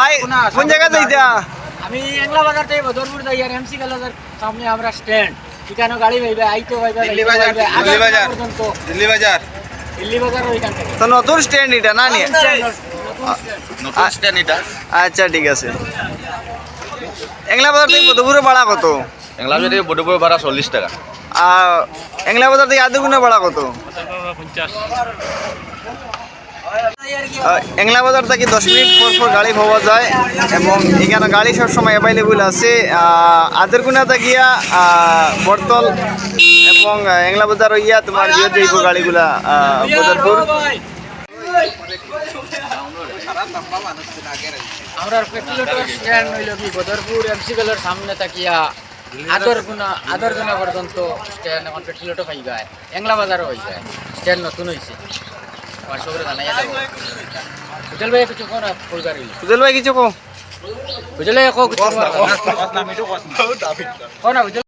ভাই কোন জায়গা যাইতা? আমি এংলা বাজার থেকে বদরপুর যাই আর এমসি কলেজের সামনে আমরা স্ট্যান্ড এখানে গাড়ি পাইবে আইতে পাইবে দিল্লি বাজার, দিল্লি বাজার। দিল্লি বাজার। দিল্লি বাজার ওইখান থেকে। তো নতুন স্ট্যান্ড এটা না নিয়ে? নতুন স্ট্যান্ড এটা। আচ্ছা ঠিক আছে। এংলা বাজার থেকে বধুপুরে ভাড়া কত? এংলা যদি বড়পুর ভাড়া চল্লিশ টাকা। আর এংলা বাজার থেকে আদুগুনে ভাড়া কত? আহ, এংলা বাজার থেকে দশ মিনিট পর পর গাড়ি পাওয়া যায় এবং এখানে গাড়ি সবসময় অ্যাভেলেবল আছে। আদরগুনা থাকিয়া আহ, বর্তল এবং এংলা বাজার ইয়া তোমার ইয়ে যাইব গাড়িগুলা বদরপুর। আমরা পেট্রোলের স্ট্যান্ড হইল কি বদরপুর এমসি সামনে তাকিয়া আদর গুনা আদর গুনা পর্যন্ত স্ট্যান্ড এখন পেট্রোলটো পাই যায় এংলা বাজারও হয়ে যায় স্ট্যান্ড নতুন হয়েছে আমার ভাই কিছু যাব হোটেল ভাই কিছু কোন বুঝল ভাই কোন হোটেল